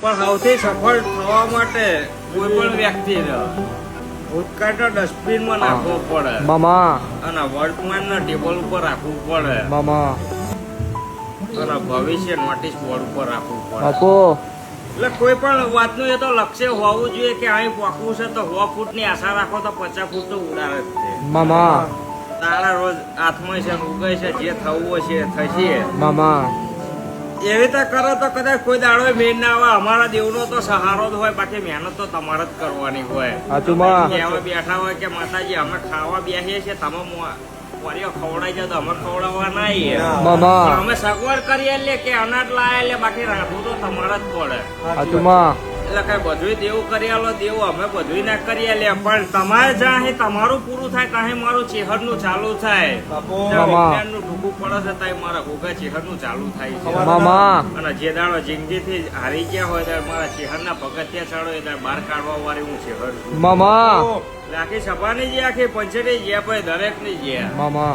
પણ સૌથી સફળ થવા માટે કોઈ પણ વ્યક્તિને ભૂતકાળનો ડસ્ટબિનમાં નાખવો પડે. મામા. અને વર્તમાનના ટેબલ ઉપર રાખવું પડે. મામા. અને ભવિષ્ય નોટિસ બોર્ડ ઉપર રાખવું પડે. બાપુ. એટલે કોઈ પણ વાતનું એ તો લક્ષ્ય હોવું જોઈએ કે અહીં પહોંચવું છે તો સો ફૂટની આશા રાખો તો પચાસ ફૂટ તો ઉડાડે જ છે. મામા. તારા રોજ હાથમાં છે ઉગે છે જે થવું હશે થશે. મામા. એવી રીતે કરો તો કદાચ કોઈ દાડો મેળ ના આવે. અમારા દેવનો તો સહારો જ હોય બાકી મહેનત તો તમારે જ કરવાની હોય. સાચું માં. કહેવા બેઠા હોય કે માતાજી અમે ખાવા બેસીએ છીએ તમે ખવડાવી જાય તો અમે ખવડાવવા ના. અમે સગવડ કરીએ એટલે કે અનાજ લાયા એટલે બાકી રાખવું તો તમારે જ પડે. એટલે કઈ બધું દેવું કરી આલો દેવું અમે બધું ના કરી લે પણ તમારે જ્યાં તમારું પૂરું થાય કાંઈ મારું ચેહરનું ચાલુ થાય. વિજ્ઞાનનું ટૂંકું પડે છે ત્યાં મારા ભોગા ચેહરનું ચાલુ થાય છે. મામા. અને જે દાડો જિંદગીથી હારી ગયા હોય ત્યારે મારા ચેહરના પગથિયા ચડો ત્યારે બહાર કાઢવા વાળી હું ચેહર છું. મામા. આખી સભાની જે આખી પંચની જે ભાઈ દરેકની જે મામા.